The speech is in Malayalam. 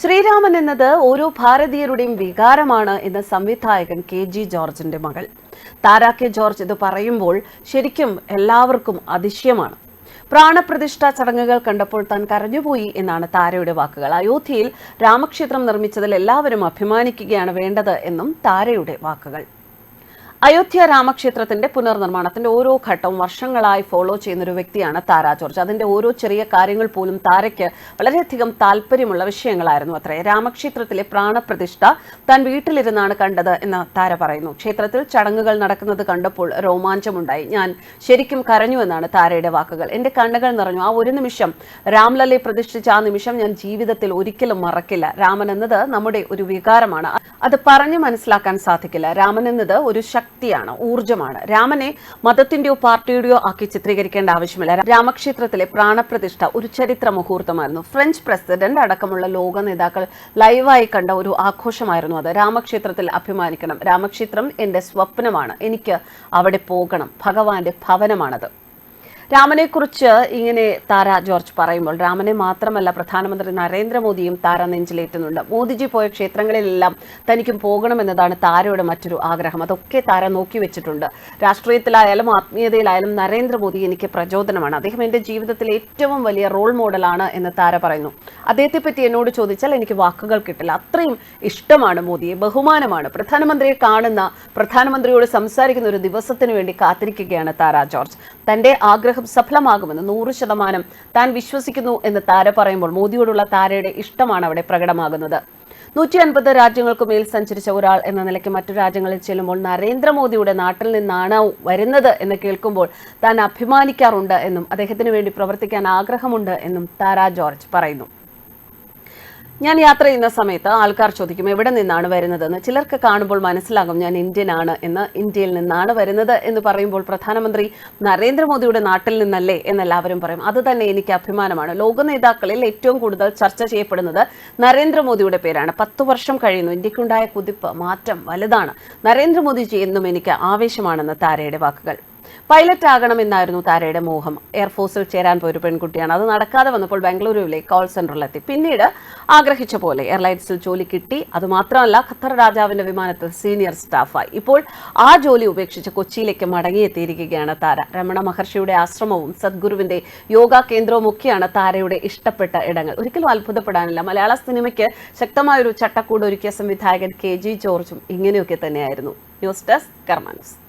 ശ്രീരാമൻ എന്നത് ഓരോ ഭാരതീയരുടെയും വികാരമാണ് എന്ന് സംവിധായകൻ കെ ജി ജോർജിന്റെ മകൾ. താര കെ ജോർജ് ഇത് പറയുമ്പോൾ ശരിക്കും എല്ലാവർക്കും അതിശയമാണ്. പ്രാണപ്രതിഷ്ഠാ ചടങ്ങുകൾ കണ്ടപ്പോൾ താൻ കരഞ്ഞുപോയി എന്നാണ് താരയുടെ വാക്കുകൾ. അയോധ്യയിൽ രാമക്ഷേത്രം നിർമ്മിച്ചതിൽ എല്ലാവരും അഭിമാനിക്കുകയാണ് വേണ്ടത് എന്നും താരയുടെ വാക്കുകൾ. അയോധ്യ രാമക്ഷേത്രത്തിന്റെ പുനർനിർമ്മാണത്തിന്റെ ഓരോ ഘട്ടവും വർഷങ്ങളായി ഫോളോ ചെയ്യുന്ന ഒരു വ്യക്തിയാണ് താര ജോർജ്. അതിന്റെ ഓരോ ചെറിയ കാര്യങ്ങൾ പോലും താരയ്ക്ക് വളരെയധികം താല്പര്യമുള്ള വിഷയങ്ങളായിരുന്നു അത്രേ. രാമക്ഷേത്രത്തിലെ പ്രാണപ്രതിഷ്ഠ താൻ വീട്ടിലിരുന്നാണ് കണ്ടത് എന്ന് താര പറയുന്നു. ക്ഷേത്രത്തിൽ ചടങ്ങുകൾ നടക്കുന്നത് കണ്ടപ്പോൾ രോമാഞ്ചമുണ്ടായി. ഞാൻ ശരിക്കും കരഞ്ഞു എന്നാണ് താരയുടെ വാക്കുകൾ. എന്റെ കണ്ണുകൾ നിറഞ്ഞു. ആ ഒരു നിമിഷം രാംലലെ പ്രതിഷ്ഠിച്ച ആ നിമിഷം ഞാൻ ജീവിതത്തിൽ ഒരിക്കലും മറക്കില്ല. രാമൻ എന്നത് നമ്മുടെ ഒരു വികാരമാണ്. അത് പറഞ്ഞു മനസ്സിലാക്കാൻ സാധിക്കില്ല. രാമൻ എന്നത് ഒരു ശക്തിയാണ് ഊർജമാണ് രാമനെ മതത്തിന്റെയോ പാർട്ടിയുടെയോ ആക്കി ചിത്രീകരിക്കേണ്ട ആവശ്യമില്ല. രാമക്ഷേത്രത്തിലെ പ്രാണപ്രതിഷ്ഠ ഒരു ചരിത്ര മുഹൂർത്തമായിരുന്നു. ഫ്രഞ്ച് പ്രസിഡന്റ് അടക്കമുള്ള ലോക നേതാക്കൾ ലൈവായി കണ്ട ഒരു ആഘോഷമായിരുന്നു അത്. രാമക്ഷേത്രത്തിൽ അഭിമാനിക്കണം. രാമക്ഷേത്രം എന്റെ സ്വപ്നമാണ്. എനിക്ക് അവിടെ പോകണം. ഭഗവാന്റെ ഭവനമാണത്. രാമനെക്കുറിച്ച് ഇങ്ങനെ താര ജോർജ് പറയുമ്പോൾ രാമനെ മാത്രമല്ല പ്രധാനമന്ത്രി നരേന്ദ്രമോദിയും താര നെഞ്ചിലേറ്റുന്നുണ്ട്. മോദിജി പോയ ക്ഷേത്രങ്ങളിലെല്ലാം തനിക്കും പോകണമെന്നതാണ് താരയുടെ മറ്റൊരു ആഗ്രഹം. അതൊക്കെ താര നോക്കി വെച്ചിട്ടുണ്ട്. രാഷ്ട്രീയത്തിലായാലും ആത്മീയതയിലായാലും നരേന്ദ്രമോദി എനിക്ക് പ്രചോദനമാണ്. അദ്ദേഹം എന്റെ ജീവിതത്തിലെ ഏറ്റവും വലിയ റോൾ മോഡലാണ് എന്ന് താര പറയുന്നു. അദ്ദേഹത്തെ പറ്റി എന്നോട് ചോദിച്ചാൽ എനിക്ക് വാക്കുകൾ കിട്ടില്ല. അത്രയും ഇഷ്ടമാണ് മോദിയെ. ബഹുമാനമാണ്. പ്രധാനമന്ത്രിയെ കാണുന്ന പ്രധാനമന്ത്രിയോട് സംസാരിക്കുന്ന ഒരു ദിവസത്തിന് വേണ്ടി കാത്തിരിക്കുകയാണ് താര ജോർജ്. തന്റെ ആഗ്രഹം സഫലമാകുമെന്ന് നൂറ് ശതമാനം താൻ വിശ്വസിക്കുന്നു എന്ന് താര പറയുമ്പോൾ മോദിയോടുള്ള താരയുടെ ഇഷ്ടമാണ് അവിടെ പ്രകടമാകുന്നത്. നൂറ്റി അൻപത് രാജ്യങ്ങൾക്ക് മേൽ സഞ്ചരിച്ച ഒരാൾ എന്ന നിലയ്ക്ക് മറ്റു രാജ്യങ്ങളിൽ ചെല്ലുമ്പോൾ നരേന്ദ്രമോദിയുടെ നാട്ടിൽ നിന്നാണ് വരുന്നത് എന്ന് കേൾക്കുമ്പോൾ താൻ അഭിമാനിക്കാറുണ്ട് എന്നും അദ്ദേഹത്തിന് വേണ്ടി പ്രവർത്തിക്കാൻ ആഗ്രഹമുണ്ട് എന്നും താര ജോർജ് പറയുന്നു. ഞാൻ യാത്ര ചെയ്യുന്ന സമയത്ത് ആൾക്കാർ ചോദിക്കും എവിടെ നിന്നാണ് വരുന്നതെന്ന്? ചിലർക്ക് കാണുമ്പോൾ മനസ്സിലാകും ഞാൻ ഇന്ത്യൻ ആണ് എന്ന് ഇന്ത്യയിൽ നിന്നാണ് വരുന്നത് എന്ന് പറയുമ്പോൾ പ്രധാനമന്ത്രി നരേന്ദ്രമോദിയുടെ നാട്ടിൽ നിന്നല്ലേ എന്നെല്ലാവരും പറയും. അത് തന്നെ എനിക്ക് അഭിമാനമാണ്. ലോക നേതാക്കളിൽ ഏറ്റവും കൂടുതൽ ചർച്ച ചെയ്യപ്പെടുന്നത് നരേന്ദ്രമോദിയുടെ പേരാണ്. പത്ത് വർഷം കഴിയുന്നു ഇന്ത്യക്കുണ്ടായ കുതിപ്പ് മാറ്റം വലുതാണ്. നരേന്ദ്രമോദിജി എന്നും എനിക്ക് ആവേശമാണെന്ന് താരയുടെ വാക്കുകൾ. പൈലറ്റ് ആകണമെന്നായിരുന്നു താരയുടെ മോഹം. എയർഫോഴ്സിൽ ചേരാൻ പോയ ഒരു പെൺകുട്ടിയാണ്. അത് നടക്കാതെ വന്നപ്പോൾ ബംഗളൂരുവിലെ കോൾ സെന്ററിലെത്തി പിന്നീട് ആഗ്രഹിച്ച പോലെ എയർലൈൻസിൽ ജോലി കിട്ടി. അതുമാത്രമല്ല ഖത്തർ രാജാവിന്റെ വിമാനത്തിൽ സീനിയർ സ്റ്റാഫായി ഇപ്പോൾ ആ ജോലി ഉപേക്ഷിച്ച് കൊച്ചിയിലേക്ക് മടങ്ങിയെത്തിയിരിക്കുകയാണ് താര. രമണ മഹർഷിയുടെ ആശ്രമവും സദ്ഗുരുവിന്റെ യോഗാ കേന്ദ്രവും ഒക്കെയാണ് താരയുടെ ഇഷ്ടപ്പെട്ട ഇടങ്ങൾ. ഒരിക്കലും അത്ഭുതപ്പെടാനില്ല. മലയാള സിനിമയ്ക്ക് ശക്തമായൊരു ചട്ടക്കൂട് ഒരുക്കിയ സംവിധായകൻ കെ ജി ജോർജും ഇങ്ങനെയൊക്കെ തന്നെയായിരുന്നു. News desk കർമാനസ്